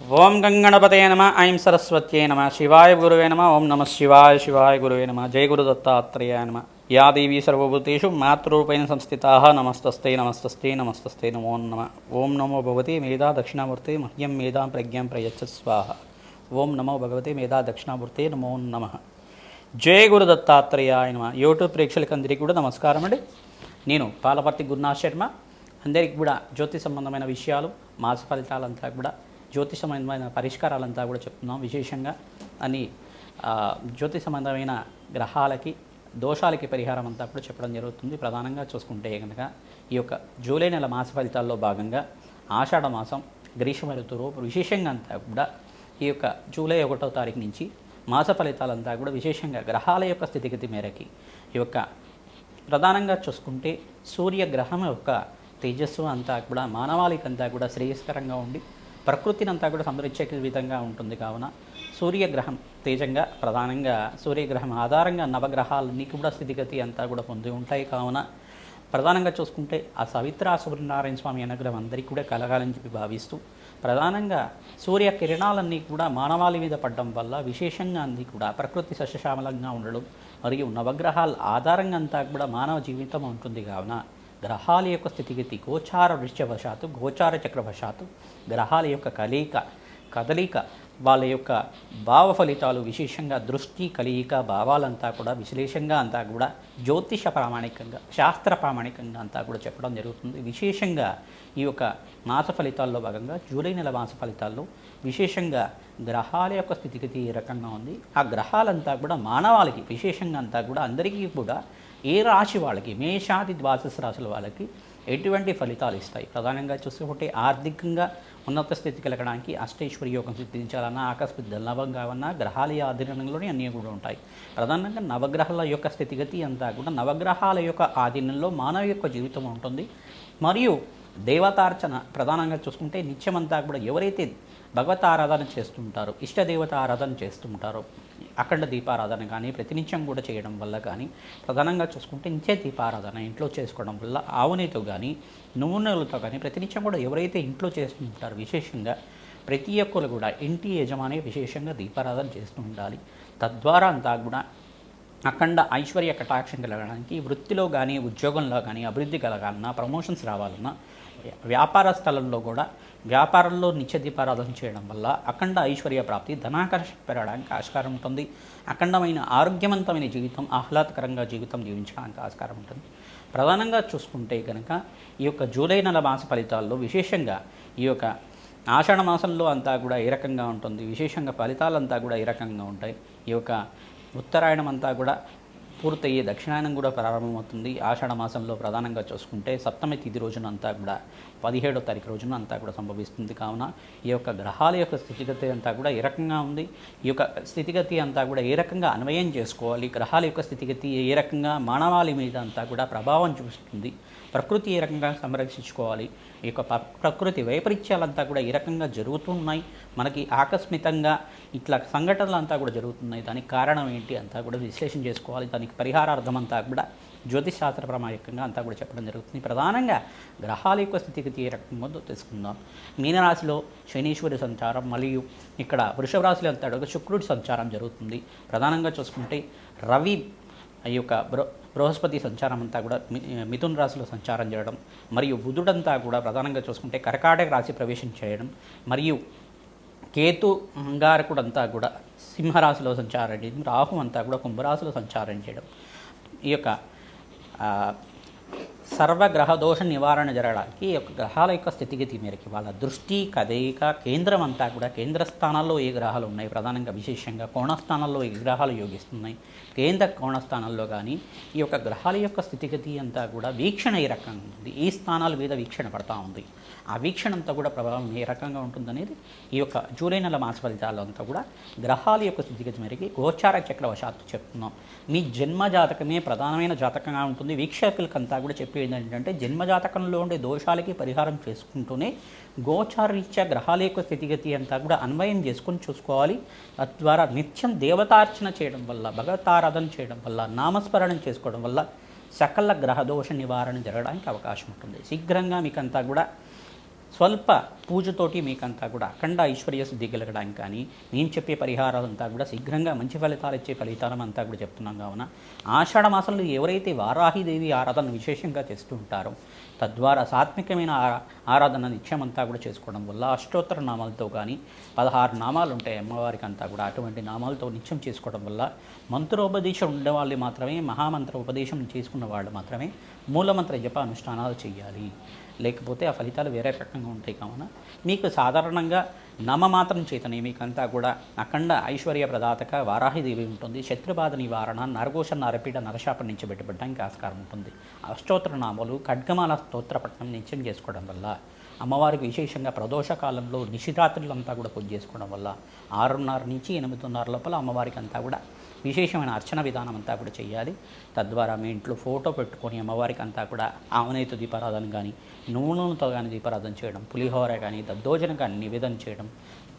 ఓం గంగణపతే నమ ఐం సరస్వత్యే నమ శివాయ గురువే నమ ఓం నమ శివాయ శివాయ గురువే నమ జయ గురు దత్తాత్రేయ నమ. యా దేవీ సర్వభూతేషు మాతృరూపేణ సంస్థితా నమస్తస్తే నమస్తస్తే నమస్తస్తే నమో నమ. ఓం నమో భగవతి మేధా దక్షిణామూర్తి మహ్యం మేధాం ప్రజ్ఞాం ప్రయచ్చ స్వాహ. ఓం నమో భగవతి మేధా దక్షిణామూర్తి నమో నమ. జయ గురు దత్తాత్రేయ నమ. యూట్యూబ్ ప్రేక్షకులందరికీ కూడా నమస్కారం అండి. నేను పాలపర్తి గురునాథ్ శర్మ. అందరికీ కూడా జ్యోతి సంబంధమైన విషయాలు మాస ఫలితాలంతా కూడా జ్యోతి సంబంధమైన పరిష్కారాలంతా కూడా చెప్తున్నాం విశేషంగా. అని జ్యోతి సంబంధమైన గ్రహాలకి దోషాలకి పరిహారం అంతా కూడా చెప్పడం జరుగుతుంది. ప్రధానంగా చూసుకుంటే కనుక ఈ యొక్క జూలై నెల మాస ఫలితాల్లో భాగంగా ఆషాఢ మాసం గ్రీష్మ ఋతువు విశేషంగా అంతా కూడా ఈ యొక్క జూలై ఒకటో తారీఖు నుంచి మాస ఫలితాలంతా కూడా విశేషంగా గ్రహాల యొక్క స్థితిగతి మేరకి ఈ యొక్క ప్రధానంగా చూసుకుంటే సూర్యగ్రహం యొక్క తేజస్సు అంతా కూడా మానవాళికంతా కూడా శ్రేయస్కరంగా ఉండి ప్రకృతిని అంతా కూడా సంరక్షే విధంగా ఉంటుంది కావున సూర్యగ్రహం తేజంగా ప్రధానంగా సూర్యగ్రహం ఆధారంగా నవగ్రహాలన్నీ కూడా స్థితిగతి అంతా కూడా పొంది ఉంటాయి కావున ప్రధానంగా చూసుకుంటే ఆ సవిత్ర సూర్యనారాయణ స్వామి అనుగ్రహం అందరికీ కూడా కలగాలని చెప్పి భావిస్తూ ప్రధానంగా సూర్య కిరణాలన్నీ కూడా మానవాళి మీద పడడం వల్ల విశేషంగా అన్ని కూడా ప్రకృతి సస్యశ్యామలంగా ఉండడం మరియు నవగ్రహాల ఆధారంగా అంతా కూడా మానవ జీవితం ఉంటుంది కావున గ్రహాల యొక్క స్థితిగతి గోచార వృశ్చవశాత్తు గోచార చక్రవశాత్తు గ్రహాల యొక్క కలయిక కదలిక వాళ్ళ యొక్క భావ ఫలితాలు విశేషంగా దృష్టి కలియిక భావాలంతా కూడా విశ్లేషంగా అంతా కూడా జ్యోతిష ప్రామాణికంగా శాస్త్ర ప్రామాణికంగా అంతా కూడా చెప్పడం జరుగుతుంది. విశేషంగా ఈ యొక్క మాస ఫలితాల్లో భాగంగా జూలై నెల మాస ఫలితాల్లో విశేషంగా గ్రహాల యొక్క స్థితిగతి ఏ రకంగా ఉంది. ఆ గ్రహాలంతా కూడా మానవాళికి విశేషంగా అంతా కూడా అందరికీ కూడా ఏ రాశి వాళ్ళకి మేషాది ద్వాదశ రాశుల వాళ్ళకి ఎటువంటి ఫలితాలు ఇస్తాయి? ప్రధానంగా చూసుకుంటే ఆర్థికంగా ఉన్నత స్థితి కలగడానికి అష్టైశ్వర్య యోగం సిద్ధించాలన్నా ఆకస్మిక ధనలాభం కావన్నా గ్రహాల ఆధీనంలోనే అన్నీ కూడా ఉంటాయి. ప్రధానంగా నవగ్రహాల యొక్క స్థితిగతి అంతా కూడా నవగ్రహాల యొక్క ఆధీనంలో మానవ యొక్క జీవితం ఉంటుంది. మరియు దేవతార్చన ప్రధానంగా చూసుకుంటే నిత్యమంతా కూడా ఎవరైతే భగవత్ ఆరాధన చేస్తుంటారు ఇష్టదేవత ఆరాధన చేస్తుంటారు. అఖండ దీపారాధన కానీ ప్రతినిత్యం కూడా చేయడం వల్ల కానీ ప్రధానంగా చూసుకుంటే నిత్య దీపారాధన ఇంట్లో చేసుకోవడం వల్ల ఆవునేతో కానీ నూనెలతో కానీ ప్రతినిత్యం కూడా ఎవరైతే ఇంట్లో చేస్తుంటారో విశేషంగా ప్రతి ఒక్కరు కూడా ఇంటి యజమాని విశేషంగా దీపారాధన చేస్తూ ఉండాలి. తద్వారా అంతా కూడా అఖండ ఐశ్వర్య కటాక్షం కలగడానికి వృత్తిలో కానీ ఉద్యోగంలో కానీ అభివృద్ధి కలగాలన్నా ప్రమోషన్స్ రావాలన్నా వ్యాపార స్థలంలో కూడా వ్యాపారంలో నిత్య దీపారాధన చేయడం వల్ల అఖండ ఐశ్వర్య ప్రాప్తి ధనాకర్షణ పెరగడానికి ఆస్కారం ఉంటుంది. అఖండమైన ఆరోగ్యవంతమైన జీవితం ఆహ్లాదకరంగా జీవితం జీవించడానికి ఆస్కారం ఉంటుంది. ప్రధానంగా చూసుకుంటే కనుక ఈ యొక్క జూలై నెల మాస ఫలితాల్లో విశేషంగా ఈ యొక్క ఆషాఢ మాసంలో అంతా కూడా ఏ రకంగా ఉంటుంది? విశేషంగా ఫలితాలంతా కూడా ఏ రకంగా ఉంటాయి? ఈ యొక్క ఉత్తరాయణం అంతా కూడా పూర్తయ్యే దక్షిణాయనం కూడా ప్రారంభమవుతుంది. ఆషాఢ మాసంలో ప్రధానంగా చూసుకుంటే సప్తమి తిథి రోజునంతా కూడా పదిహేడో తారీఖు రోజున అంతా కూడా సంభవిస్తుంది. కావున ఈ యొక్క గ్రహాల యొక్క స్థితిగతి అంతా కూడా ఏ రకంగా ఉంది? ఈ యొక్క స్థితిగతి అంతా కూడా ఏ రకంగా అన్వయం చేసుకోవాలి? గ్రహాల యొక్క స్థితిగతి ఏ రకంగా మానవాళి మీద అంతా కూడా ప్రభావం చూపిస్తుంది? ప్రకృతి ఏ రకంగా సంరక్షించుకోవాలి? ఈ యొక్క ప- ప్రకృతి వైపరీత్యాలంతా కూడా ఏ రకంగా జరుగుతున్నాయి? మనకి ఆకస్మికంగా ఇట్లా సంఘటనలు అంతా కూడా జరుగుతున్నాయి. దానికి కారణం ఏంటి అంతా కూడా విశ్లేషణ చేసుకోవాలి. దానికి పరిహారార్థం అంతా కూడా జ్యోతిష్ శాస్త్ర అంతా కూడా చెప్పడం జరుగుతుంది. ప్రధానంగా గ్రహాల యొక్క స్థితిగతి ఏ రకంగా తెలుసుకుందాం. మీనరాశిలో శనీశ్వరి సంచారం మరియు ఇక్కడ వృషభ రాశిలో అంతా శుక్రుడి సంచారం జరుగుతుంది. ప్రధానంగా చూసుకుంటే రవి ఈ యొక్క బృ బృహస్పతి సంచారం అంతా కూడా మి- రాశిలో సంచారం చేయడం మరియు బుధుడంతా కూడా ప్రధానంగా చూసుకుంటే కర్కాటక రాశి ప్రవేశం చేయడం మరియు కేతు అంగారకుడంతా కూడా సింహరాశిలో సంచారం చేయడం రాహు అంతా కూడా కుంభరాశిలో సంచారం చేయడం. ఈ యొక్క ఆ, సర్వగ్రహ దోష నివారణ జరగడానికి యొక్క గ్రహాల యొక్క స్థితిగతి మేరకి వాళ్ళ దృష్టి కదయిక కేంద్రం అంతా కూడా కేంద్ర స్థానాల్లో ఏ గ్రహాలు ఉన్నాయి? ప్రధానంగా విశేషంగా కోణస్థానాల్లో ఏ గ్రహాలు యోగిస్తున్నాయి? కేంద్ర కోణస్థానాల్లో కానీ ఈ యొక్క గ్రహాల యొక్క స్థితిగతి అంతా కూడా వీక్షణ ఏ రకంగా ఉంది ఈ స్థానాల మీద వీక్షణ పడతా ఉంది? ఆ వీక్షణ అంతా కూడా ప్రభావం ఏ రకంగా ఉంటుందనేది ఈ యొక్క జూలై నెల మాస ఫలితాలు అంతా కూడా గ్రహాల యొక్క స్థితిగతి మేరకి గోచార చక్రవశాత్తు చెప్తున్నాం. మీ జన్మ జాతకమే ప్రధానమైన జాతకంగా ఉంటుంది. వీక్షకులకంతా కూడా చెప్పేది ఏంటంటే జన్మజాతకంలో ఉండే దోషాలకి పరిహారం చేసుకుంటూనే గోచారరీత్యా గ్రహాల యొక్క స్థితిగతి అంతా కూడా అన్వయం చేసుకొని చూసుకోవాలి. తద్వారా నిత్యం దేవతార్చన చేయడం వల్ల భగవతారాధన చేయడం వల్ల నామస్మరణం చేసుకోవడం వల్ల సకల గ్రహదోష నివారణ జరగడానికి అవకాశం ఉంటుంది. శీఘ్రంగా మీకంతా కూడా స్వల్ప పూజతోటి మీకంతా కూడా అఖండ ఐశ్వర్య సిద్ధి కలగడానికి కానీ నేను చెప్పే పరిహారాలంతా కూడా శీఘ్రంగా మంచి ఫలితాలు ఇచ్చే ఫలితాలం అంతా కూడా చెప్తున్నాం కావున ఆషాఢ మాసంలో ఎవరైతే వారాహిదేవి ఆరాధన విశేషంగా చేస్తూ ఉంటారో తద్వారా సాత్వికమైన ఆరాధన నిత్యమంతా కూడా చేసుకోవడం వల్ల అష్టోత్తర నామాలతో కానీ పదహారు నామాలు ఉంటాయి అమ్మవారికి అంతా కూడా అటువంటి నామాలతో నిత్యం చేసుకోవడం వల్ల మంత్రోపదేశం ఉండే వాళ్ళు మాత్రమే మహామంత్ర ఉపదేశం చేసుకున్న వాళ్ళు మాత్రమే మూలమంత్ర జప అనుష్ఠానాలు చేయాలి. లేకపోతే ఆ ఫలితాలు వేరే రకంగా ఉంటాయి కావున మీకు సాధారణంగా నమమాత్రం చేతనే మీకంతా కూడా అఖండ ఐశ్వర్య ప్రదాతక వారాహిదేవి ఉంటుంది. శత్రుబాధ నివారణ నరఘోష నరపీడ నరశాపం నుంచి బయటపడడానికి ఆస్కారం ఉంటుంది. అష్టోత్తర నామాలు ఖడ్గమాల స్తోత్రపట్నం నిత్యం చేసుకోవడం వల్ల అమ్మవారికి విశేషంగా ప్రదోష కాలంలో నిశిరాత్రులంతా కూడా పూజ చేసుకోవడం వల్ల ఆరున్నర నుంచి ఎనిమిదిన్నర లోపల అమ్మవారికి అంతా కూడా విశేషమైన అర్చన విధానం అంతా కూడా చేయాలి తద్వారా మీ ఇంట్లో ఫోటో పెట్టుకొని అమ్మవారికి అంతా కూడా ఆవనేత దీపారాధన కానీ నూనెతో కానీ దీపారాధన చేయడం పులిహోర కానీ దద్దోజనం కానీ నివేదన చేయడం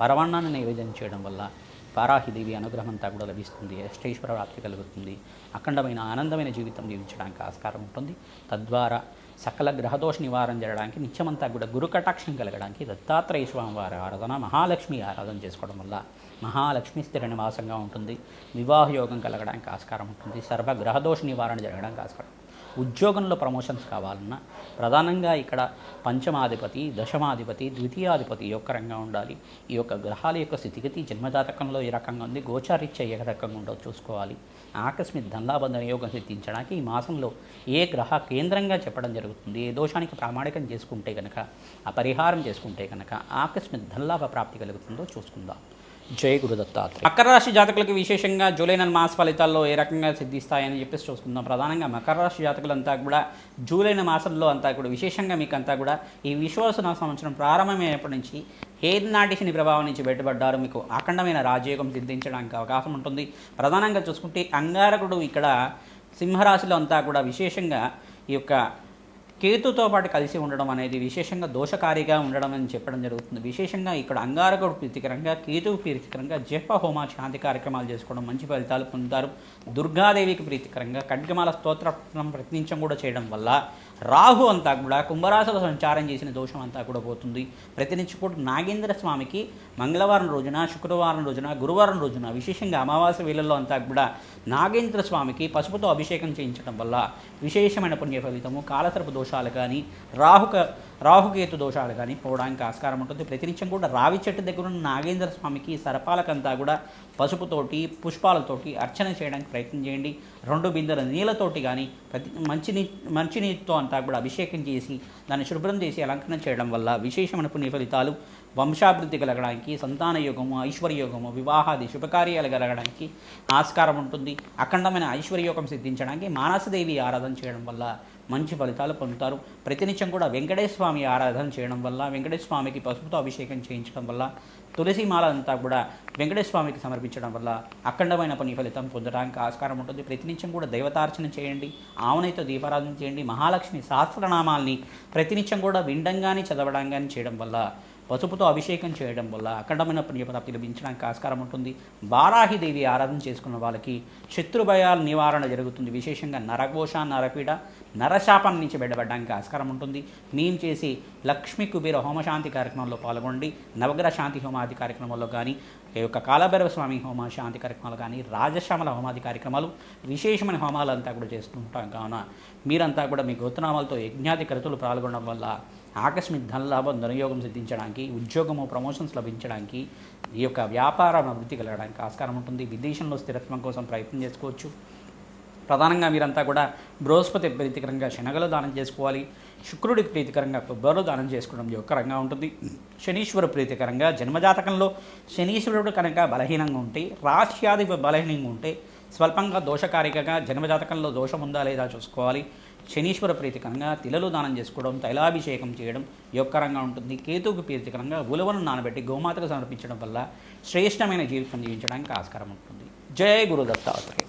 పరవాణాన్ని నివేదన చేయడం వల్ల వారాహిదేవి అనుగ్రహం అంతా కూడా లభిస్తుంది అష్టేశ్వర ప్రాప్తి కలుగుతుంది అఖండమైన ఆనందమైన జీవితం జీవించడానికి ఆస్కారం ఉంటుంది. తద్వారా సకల గ్రహదోష నివారణ జరగడానికి నిత్యమంతా కూడా గురు కటాక్షం కలగడానికి దత్తాత్రేయ స్వామి వారి ఆరాధన మహాలక్ష్మి ఆరాధన చేసుకోవడం వల్ల మహాలక్ష్మి స్థిర నివాసంగా ఉంటుంది. వివాహ యోగం కలగడానికి ఆస్కారం ఉంటుంది. సర్వ గ్రహదోష నివారణ జరగడానికి ఆస్కారం. ఉద్యోగంలో ప్రమోషన్స్ కావాలన్నా ప్రధానంగా ఇక్కడ పంచమాధిపతి దశమాధిపతి ద్వితీయాధిపతి ఈ యొక్క రంగా ఉండాలి. ఈ యొక్క గ్రహాల యొక్క స్థితిగతి జన్మజాతకంలో ఏ రకంగా ఉంది గోచారిత్య ఏ రకంగా ఉండో చూసుకోవాలి. ఆకస్మిక ధనలాబంధన యోగం సిద్ధించడానికి ఈ మాసంలో ఏ గ్రహ కేంద్రంగా చెప్పడం జరుగుతుంది ఏ దోషానికి ప్రామాణికం చేసుకుంటే కనుక ఆ పరిహారం చేసుకుంటే కనుక ఆకస్మిక ధనలాభ ప్రాప్తి కలుగుతుందో చూసుకుందాం. జై గురుదత్తాత్రేయ. మకర రాశి జాతకులకు విశేషంగా జూలై నెల మాస ఫలితాల్లో ఏ రకంగా సిద్ధిస్తాయని చెప్పేసి చూసుకుందాం. ప్రధానంగా మకర రాశి జాతకులంతా కూడా జూలై మాసంలో అంతా కూడా విశేషంగా మీకు అంతా కూడా ఈ విశ్వాసన సంవత్సరం ప్రారంభమైనప్పటి నుంచి ఏనాటి శని ప్రభావం నుంచి బయటపడ్డారు. మీకు అఖండమైన రాజయోగం సిద్ధించడానికి అవకాశం ఉంటుంది. ప్రధానంగా చూసుకుంటే అంగారకుడు ఇక్కడ సింహరాశిలో అంతా కూడా విశేషంగా ఈ యొక్క కేతుతో పాటు కలిసి ఉండడం అనేది విశేషంగా దోషకారిగా ఉండడం అని చెప్పడం జరుగుతుంది. విశేషంగా ఇక్కడ అంగారకుడు ప్రీతికరంగా కేతు ప్రీతికరంగా జప హోమ శాంతి కార్యక్రమాలు చేసుకోవడం మంచి ఫలితాలు పొందుతారు. దుర్గాదేవికి ప్రీతికరంగా ఖడ్గమాల స్తోత్రం ప్రయత్నించడం కూడా చేయడం వల్ల రాహు అంతా కూడా కుంభరాశుల సంచారం చేసిన దోషం అంతా కూడా పోతుంది. ప్రతినిత్యం కూడా నాగేంద్ర స్వామికి మంగళవారం రోజున శుక్రవారం రోజున గురువారం రోజున విశేషంగా అమావాస్య వేళల్లో అంతా కూడా నాగేంద్ర స్వామికి పసుపుతో అభిషేకం చేయించడం వల్ల విశేషమైన పుణ్య ఫలితము కాలసర్ప దోషాలు కానీ రాహుక రాహుకేతు దోషాలు కానీ పోవడానికి ఆస్కారం ఉంటుంది. ప్రతినిత్యం కూడా రావి చెట్టు దగ్గర ఉన్న నాగేంద్ర స్వామికి సరపాలకంతా కూడా పసుపుతోటి పుష్పాలతోటి అర్చన చేయడానికి ప్రయత్నం చేయండి. రెండు బిందెల నీళ్ళతోటి కానీ ప్రతి మంచినీ మంచినీటితో అంతా కూడా అభిషేకం చేసి దాన్ని శుభ్రం చేసి అలంకరణ చేయడం వల్ల విశేషమైన పుణ్య ఫలితాలు వంశాభివృద్ధి కలగడానికి సంతాన యోగము ఐశ్వర్యోగము వివాహాది శుభకార్యాలు కలగడానికి ఆస్కారం ఉంటుంది. అఖండమైన ఐశ్వర్యోగం సిద్ధించడానికి మానసదేవి ఆరాధన చేయడం వల్ల మంచి ఫలితాలు పొందుతారు. ప్రతినిత్యం కూడా వెంకటేశ్వర స్వామి ఆరాధన చేయడం వల్ల వెంకటేశ్వర స్వామికి పసుపుతో అభిషేకం చేయించడం వల్ల తులసి మాల అంతా కూడా వెంకటేశ్వర స్వామికి సమర్పించడం వల్ల అఖండమైన పని ఫలితం పొందడానికి ఆస్కారం ఉంటుంది. ప్రతినిత్యం కూడా దైవతార్చన చేయండి ఆవునైతో దీపారాధన చేయండి మహాలక్ష్మి సహస్రనామాల్ని ప్రతినిత్యం కూడా విండంగాని చదవడం కానీ చేయడం వల్ల పసుపుతో అభిషేకం చేయడం వల్ల అఖండమైన పుణ్యప్రాప్తి లభించడానికి ఆస్కారం ఉంటుంది. బారాహిదేవి ఆరాధన చేసుకున్న వాళ్ళకి శత్రుభయాల నివారణ జరుగుతుంది. విశేషంగా నరఘోష నరపీడ నరశాపం నుంచి బయటపడడానికి ఆస్కారం ఉంటుంది. మేము చేసి లక్ష్మీ కుబేర హోమశాంతి కార్యక్రమంలో పాల్గొండి నవగ్రహ శాంతి హోమాది కార్యక్రమంలో కానీ ఈ యొక్క కాలభైరవ స్వామి హోమ శాంతి కార్యక్రమాలు కానీ రాజశ్యామల హోమాది కార్యక్రమాలు విశేషమైన హోమాలు అంతా కూడా చేస్తుంటాం కావున మీరంతా కూడా మీ గోత్రనామాలతో యజ్ఞాది కృతులు పాల్గొనడం వల్ల ఆకస్మిక ధనలాభం ధనయోగం సిద్ధించడానికి ఉద్యోగము ప్రమోషన్స్ లభించడానికి ఈ యొక్క వ్యాపార అభివృద్ధి కలగడానికి ఆస్కారం ఉంటుంది. విదేశంలో స్థిరత్వం కోసం ప్రయత్నం చేసుకోవచ్చు. ప్రధానంగా మీరంతా కూడా బృహస్పతి ప్రీతికరంగా శనగలు దానం చేసుకోవాలి. శుక్రుడికి ప్రీతికరంగా కొబ్బరిలో దానం చేసుకోవడం యొక్కరంగా ఉంటుంది. శనీశ్వర ప్రీతికరంగా జన్మజాతకంలో శనీశ్వరుడు కనుక బలహీనంగా ఉంటే రాశ్యాది బలహీనంగా ఉంటే స్వల్పంగా దోషకారికగా జన్మజాతకంలో దోషం ఉందా లేదా చూసుకోవాలి. శనీశ్వర ప్రీతికరంగా తిలలు దానం చేసుకోవడం తైలాభిషేకం చేయడం యొక్కరంగా ఉంటుంది. కేతువుకు ప్రీతికరంగా ఉలవను నానబెట్టి గోమాతకు సమర్పించడం వల్ల శ్రేష్టమైన జీవితం జీవించడానికి ఆస్కారం ఉంటుంది. జయ గురుదత్తాత్రేయ.